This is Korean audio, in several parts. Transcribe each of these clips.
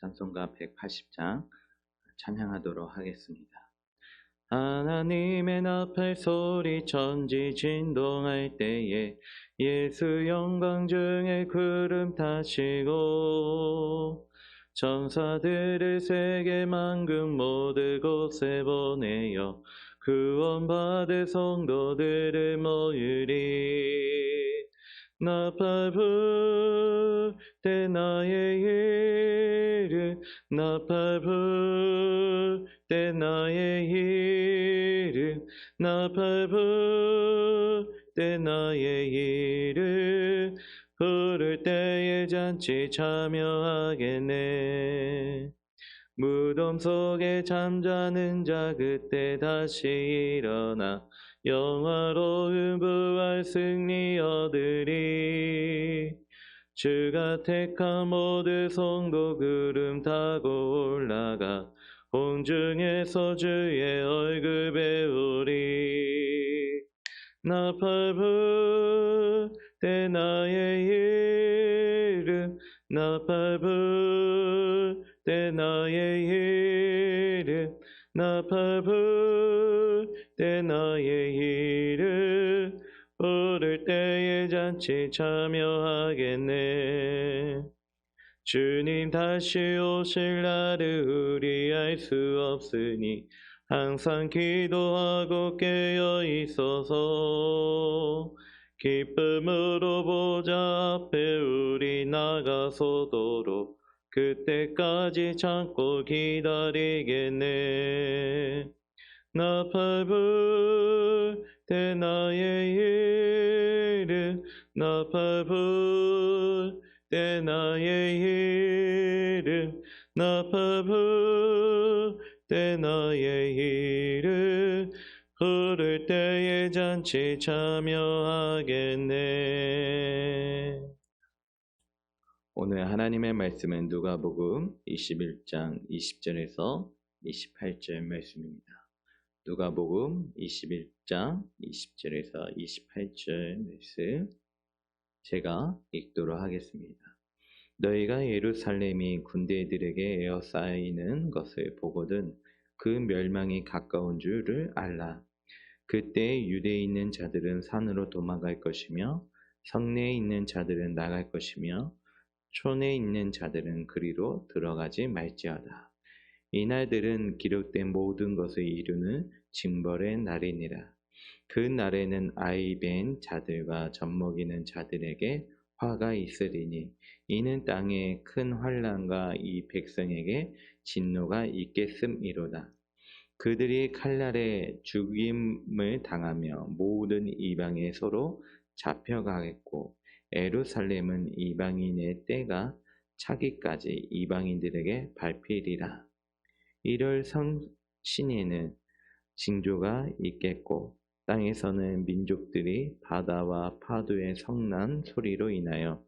찬송가 180장 찬양하도록 하겠습니다. 하나님의 나팔 소리 천지 진동할 때에 예수 영광 중에 구름 타시고 천사들을 세계 만금 모두 곳에 보내어 구원받을 성도들을 모으리 나팔 불 때 나의 이름 나팔 불때 나의 이름 나팔 불때 나의 이름 부를 때에 잔치 참여하겠네. 무덤 속에 잠자는 자 그때 다시 일어나 영화로운 부활 승리 얻으리 주가 택한 모든 성도 구름 타고 올라가 공중에서 주의 얼굴 배우리 나팔 불 때 나의 이름 나팔 불 때 나의 이름 나팔 불 때 나의 이름 부를 때에 잔치 참여하겠네. 주님 다시 오실 날을 우리 알 수 없으니 항상 기도하고 깨어 있어서 기쁨으로 보자 앞에 우리 나가서도록 그때까지 참고 기다리겠네. 나팔 불 때 나의 이름 나팔 불 때 나의 이름 나팔 불 때 나의 이름 부를 때에 잔치 참여하겠네 오늘 하나님의 말씀은 누가복음 21장 20절에서 28절 말씀입니다. 누가복음 21장 20절에서 28절 말씀 제가 읽도록 하겠습니다. 너희가 예루살렘이 군대들에게 에어싸이는 것을 보거든 그 멸망이 가까운 줄을 알라. 그때 유대에 있는 자들은 산으로 도망갈 것이며 성내에 있는 자들은 나갈 것이며 촌에 있는 자들은 그리로 들어가지 말지어다. 이날들은 기록된 모든 것을 이루는 징벌의 날이니라. 그 날에는 아이 벤 자들과 젖먹이는 자들에게 화가 있으리니 이는 땅에 큰 환란과 이 백성에게 진노가 있겠음이로다. 그들이 칼날에 죽임을 당하며 모든 이방에 서로 잡혀가겠고 에루살렘은 이방인의 때가 차기까지 이방인들에게 밟히리라. 이럴 성신에는 징조가 있겠고 땅에서는 민족들이 바다와 파도의 성난 소리로 인하여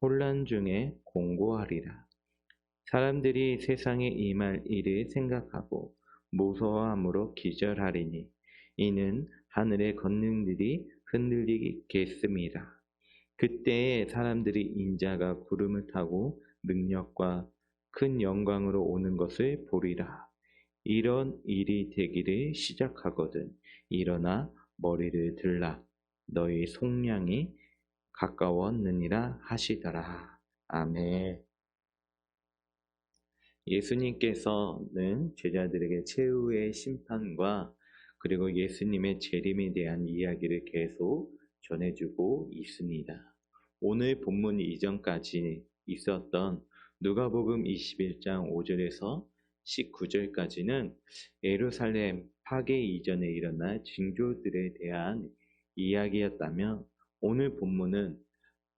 혼란 중에 공고하리라. 사람들이 세상에 임할 일을 생각하고 무서워함으로 기절하리니 이는 하늘의 권능들이 흔들리겠습니다. 그때에 사람들이 인자가 구름을 타고 능력과 큰 영광으로 오는 것을 보리라. 이런 일이 되기를 시작하거든 일어나 머리를 들라. 너희 속량이 가까웠느니라 하시더라. 아멘. 예수님께서는 제자들에게 최후의 심판과 그리고 예수님의 재림에 대한 이야기를 계속 전해주고 있습니다. 오늘 본문 이전까지 있었던 누가복음 21장 5절에서 19절까지는 예루살렘 파괴 이전에 일어날 징조들에 대한 이야기였다면 오늘 본문은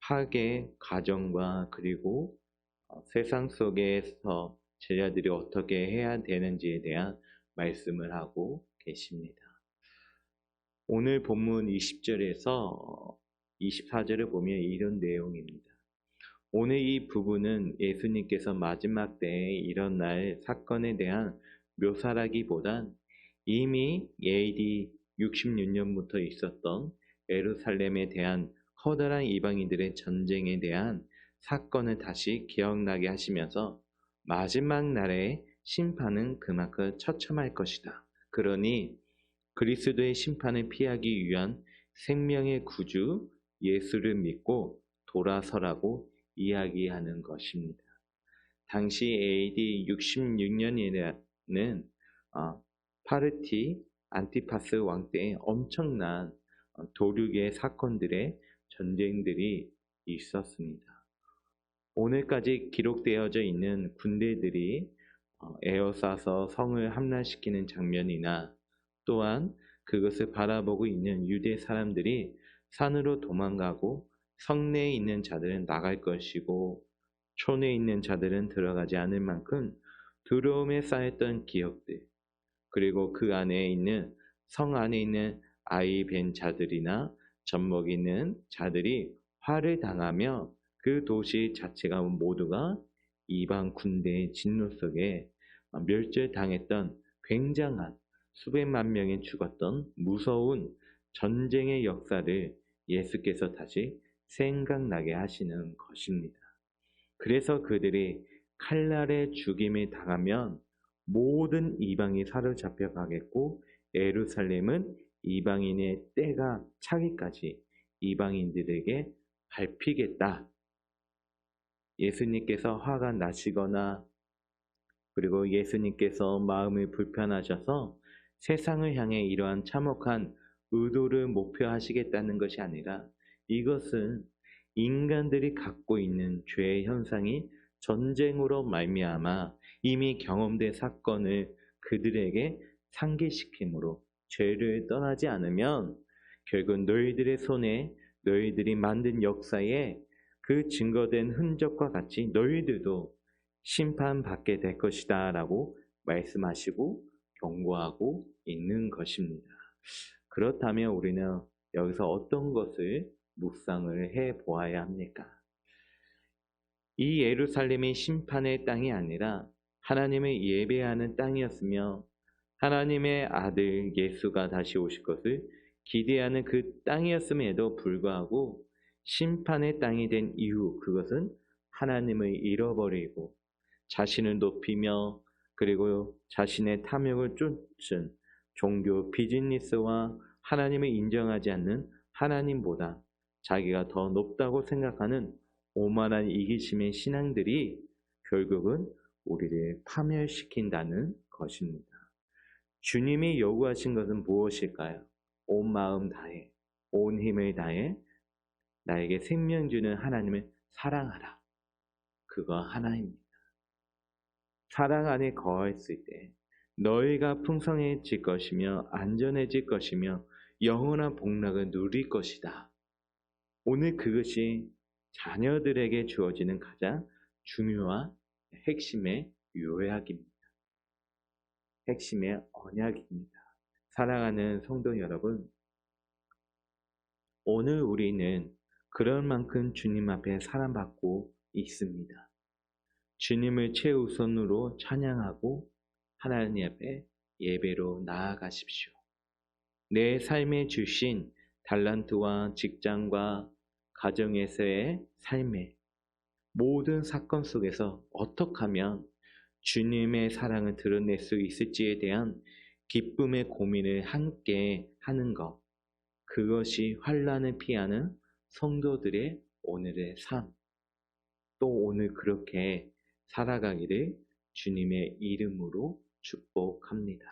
파괴 과정과 그리고 어, 세상 속에서 제자들이 어떻게 해야 되는지에 대한 말씀을 하고 계십니다. 오늘 본문 20절에서 24절을 보면 이런 내용입니다. 오늘 이 부분은 예수님께서 마지막 때에 일어날 사건에 대한 묘사라기보단 이미 AD 66년부터 있었던 에루살렘에 대한 커다란 이방인들의 전쟁에 대한 사건을 다시 기억나게 하시면서 마지막 날의 심판은 그만큼 처참할 것이다. 그러니 그리스도의 심판을 피하기 위한 생명의 구주 예수를 믿고 돌아서라고 이야기하는 것입니다. 당시 AD 66년에는 어, 파르티 안티파스 왕 때의 엄청난 어, 도륙의 사건들의 전쟁들이 있었습니다. 오늘까지 기록되어져 있는 군대들이 어, 에어싸서 성을 함락시키는 장면이나 또한 그것을 바라보고 있는 유대 사람들이 산으로 도망가고 성내에 있는 자들은 나갈 것이고 촌에 있는 자들은 들어가지 않을 만큼 두려움에 쌓였던 기억들 그리고 그 안에 있는 성 안에 있는 아이 벤 자들이나 젖먹 이는 자들이 화를 당하며 그 도시 자체가 모두가 이방 군대의 진노 속에 멸절당했던 굉장한 수백만 명이 죽었던 무서운 전쟁의 역사를 예수께서 다시 생각나게 하시는 것입니다. 그래서 그들이 칼날의 죽임을 당하면 모든 이방이 사로잡혀 가겠고 에루살렘은 이방인의 때가 차기까지 이방인들에게 밟히겠다. 예수님께서 화가 나시거나 그리고 예수님께서 마음을 불편하셔서 세상을 향해 이러한 참혹한 의도를 목표하시겠다는 것이 아니라 이것은 인간들이 갖고 있는 죄의 현상이 전쟁으로 말미암아 이미 경험된 사건을 그들에게 상기시키므로 죄를 떠나지 않으면 결국 너희들의 손에 너희들이 만든 역사에 그 증거된 흔적과 같이 너희들도 심판받게 될 것이다 라고 말씀하시고 경고하고 있는 것입니다. 그렇다면 우리는 여기서 어떤 것을 묵상을 해 보아야 합니까? 이 예루살렘이 심판의 땅이 아니라 하나님을 예배하는 땅이었으며 하나님의 아들 예수가 다시 오실 것을 기대하는 그 땅이었음에도 불구하고 심판의 땅이 된 이후 그것은 하나님을 잃어버리고 자신을 높이며 그리고 자신의 탐욕을 쫓은 종교 비즈니스와 하나님을 인정하지 않는 하나님보다 자기가 더 높다고 생각하는 오만한 이기심의 신앙들이 결국은 우리를 파멸시킨다는 것입니다. 주님이 요구하신 것은 무엇일까요? 온 마음 다해, 온 힘을 다해 나에게 생명 주는 하나님을 사랑하라. 그거 하나입니다. 사랑 안에 거했을 때 너희가 풍성해질 것이며 안전해질 것이며 영원한 복락을 누릴 것이다. 오늘 그것이 자녀들에게 주어지는 가장 중요한 핵심의 요약입니다. 핵심의 언약입니다. 사랑하는 성도 여러분, 오늘 우리는 그런 만큼 주님 앞에 사랑받고 있습니다. 주님을 최우선으로 찬양하고 하나님 앞에 예배로 나아가십시오. 내 삶에 주신 달란트와 직장과 가정에서의 삶의 모든 사건 속에서 어떻게 하면 주님의 사랑을 드러낼 수 있을지에 대한 기쁨의 고민을 함께 하는 것. 그것이 환란을 피하는 성도들의 오늘의 삶. 또 오늘 그렇게 살아가기를 주님의 이름으로 축복합니다.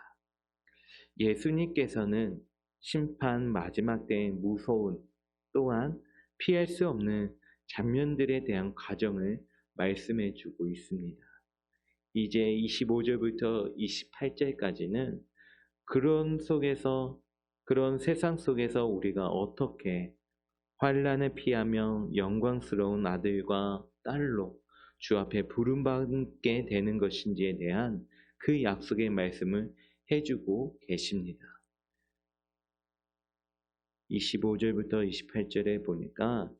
예수님께서는 심판 마지막 때의 무서운 또한 피할 수 없는 장면들에 대한 과정을 말씀해 주고 있습니다. 이제 25절부터 28절까지는 그런 속에서 그런 세상 속에서 우리가 어떻게 환란을 피하며 영광스러운 아들과 딸로 주 앞에 부름받게 되는 것인지에 대한 그 약속의 말씀을 해주고 계십니다. 25절부터 28절에 보니까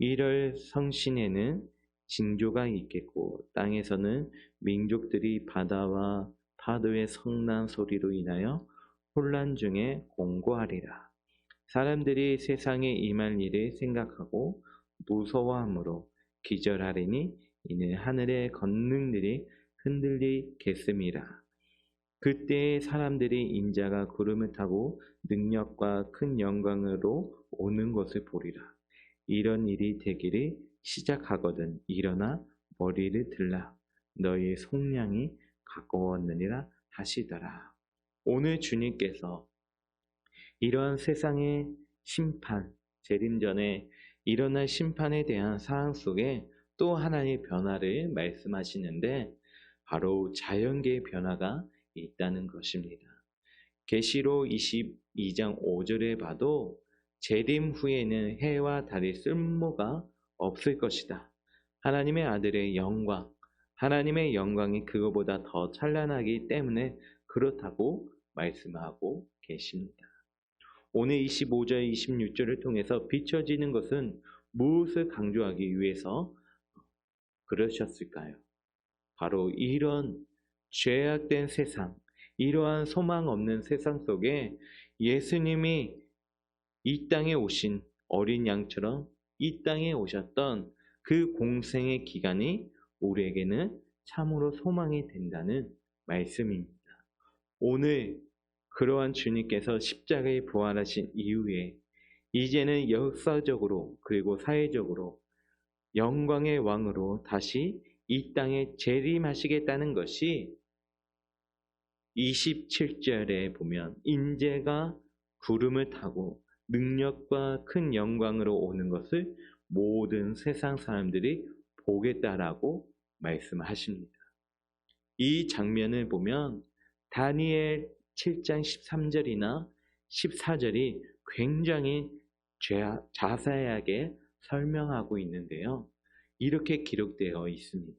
1월 성신에는 징조가 있겠고 땅에서는 민족들이 바다와 파도의 성난 소리로 인하여 혼란 중에 공고하리라. 사람들이 세상에 임할 일을 생각하고 무서워함으로 기절하리니 이는 하늘의 권능들이 흔들리겠음이라. 그때 사람들이 인자가 구름을 타고 능력과 큰 영광으로 오는 것을 보리라. 이런 일이 되기를 시작하거든 일어나 머리를 들라. 너희의 속량이 가까웠느니라 하시더라. 오늘 주님께서 이러한 세상의 심판, 재림 전에 일어날 심판에 대한 사항 속에 또 하나의 변화를 말씀하시는데 바로 자연계의 변화가 있다는 것입니다. 계시록 22장 5절에 봐도 재림 후에는 해와 달의 쓸모가 없을 것이다. 하나님의 아들의 영광, 하나님의 영광이 그거보다 더 찬란하기 때문에 그렇다고 말씀하고 계십니다. 오늘 25절, 26절을 통해서 비춰지는 것은 무엇을 강조하기 위해서 그러셨을까요? 바로 이런 죄악된 세상, 이러한 소망 없는 세상 속에 예수님이 이 땅에 오신 어린 양처럼 이 땅에 오셨던 그 공생의 기간이 우리에게는 참으로 소망이 된다는 말씀입니다. 오늘 그러한 주님께서 십자가에 부활하신 이후에 이제는 역사적으로 그리고 사회적으로 영광의 왕으로 다시 이 땅에 재림하시겠다는 것이 27절에 보면 인재가 구름을 타고 능력과 큰 영광으로 오는 것을 모든 세상 사람들이 보겠다라고 말씀하십니다. 이 장면을 보면 다니엘 7장 13절이나 14절이 굉장히 자세하게 설명하고 있는데요. 이렇게 기록되어 있습니다.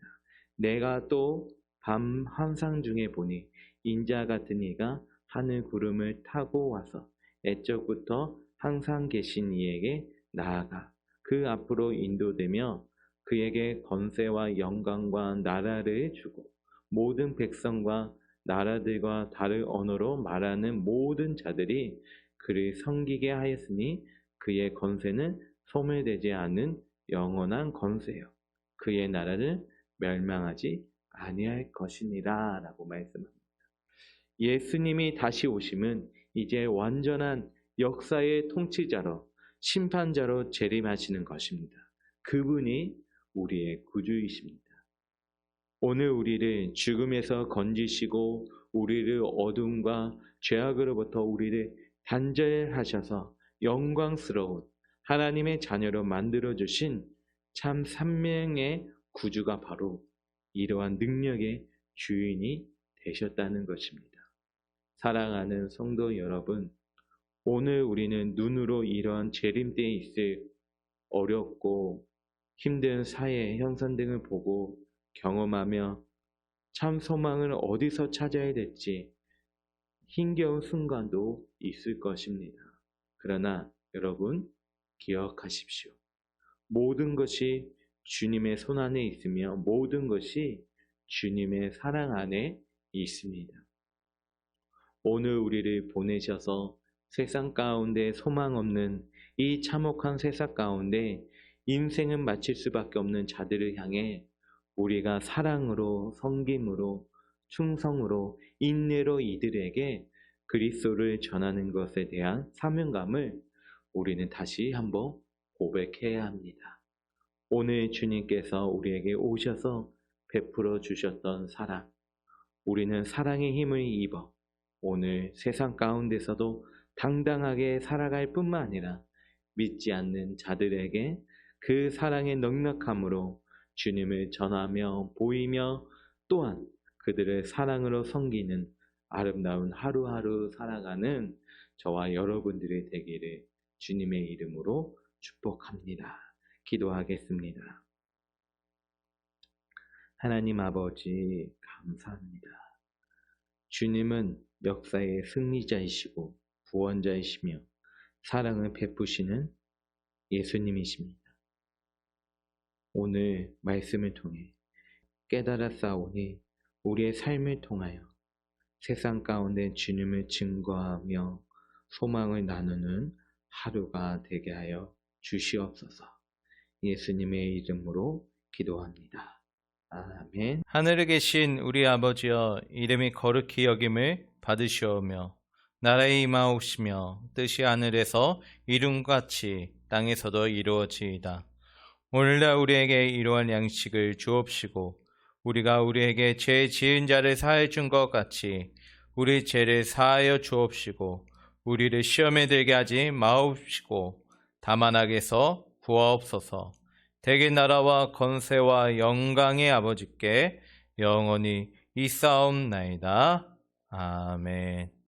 내가 또 밤 환상 중에 보니 인자 같은 이가 하늘 구름을 타고 와서 애적부터 항상 계신 이에게 나아가 그 앞으로 인도되며 그에게 건세와 영광과 나라를 주고 모든 백성과 나라들과 다른 언어로 말하는 모든 자들이 그를 섬기게 하였으니 그의 건세는 소멸되지 않는 영원한 건세요. 그의 나라는 멸망하지 아니할 것이니라 라고 말씀합니다. 예수님이 다시 오심은 이제 완전한 역사의 통치자로 심판자로 재림하시는 것입니다. 그분이 우리의 구주이십니다. 오늘 우리를 죽음에서 건지시고 우리를 어둠과 죄악으로부터 우리를 단절하셔서 영광스러운 하나님의 자녀로 만들어 주신 참 삼명의 구주가 바로 이러한 능력의 주인이 되셨다는 것입니다. 사랑하는 성도 여러분, 오늘 우리는 눈으로 이러한 재림 때에 있을 어렵고 힘든 사회 형선 등을 보고 경험하며 참 소망을 어디서 찾아야 될지 힘겨운 순간도 있을 것입니다. 그러나 여러분 기억하십시오. 모든 것이 주님의 손 안에 있으며 모든 것이 주님의 사랑 안에 있습니다. 오늘 우리를 보내셔서 세상 가운데 소망 없는 이 참혹한 세상 가운데 인생은 마칠 수밖에 없는 자들을 향해 우리가 사랑으로 성김으로 충성으로 인내로 이들에게 그리스도를 전하는 것에 대한 사명감을 우리는 다시 한번 고백해야 합니다. 오늘 주님께서 우리에게 오셔서 베풀어 주셨던 사랑, 우리는 사랑의 힘을 입어 오늘 세상 가운데서도 당당하게 살아갈 뿐만 아니라 믿지 않는 자들에게 그 사랑의 넉넉함으로 주님을 전하며 보이며 또한 그들을 사랑으로 섬기는 아름다운 하루하루 살아가는 저와 여러분들의 되기를 주님의 이름으로 축복합니다. 기도하겠습니다. 하나님 아버지, 감사합니다. 주님은 역사의 승리자이시고 구원자이시며 사랑을 베푸시는 예수님이십니다. 오늘 말씀을 통해 깨달았사오니 우리의 삶을 통하여 세상 가운데 주님을 증거하며 소망을 나누는 하루가 되게 하여 주시옵소서. 예수님의 이름으로 기도합니다. 아멘. 하늘에 계신 우리 아버지여 이름이 거룩히 여김을 받으시오며 나라의 임하옵시며 뜻이 하늘에서 이룬같이 땅에서도 이루어지이다. 오늘날 우리에게 이러한 양식을 주옵시고 우리가 우리에게 죄 지은 자를 사해 준 것 같이 우리 죄를 사하여 주옵시고 우리를 시험에 들게 하지 마옵시고 다만 악에서 구하옵소서. 대개 나라와 건세와 영광의 아버지께 영원히 있사옵나이다. 아멘.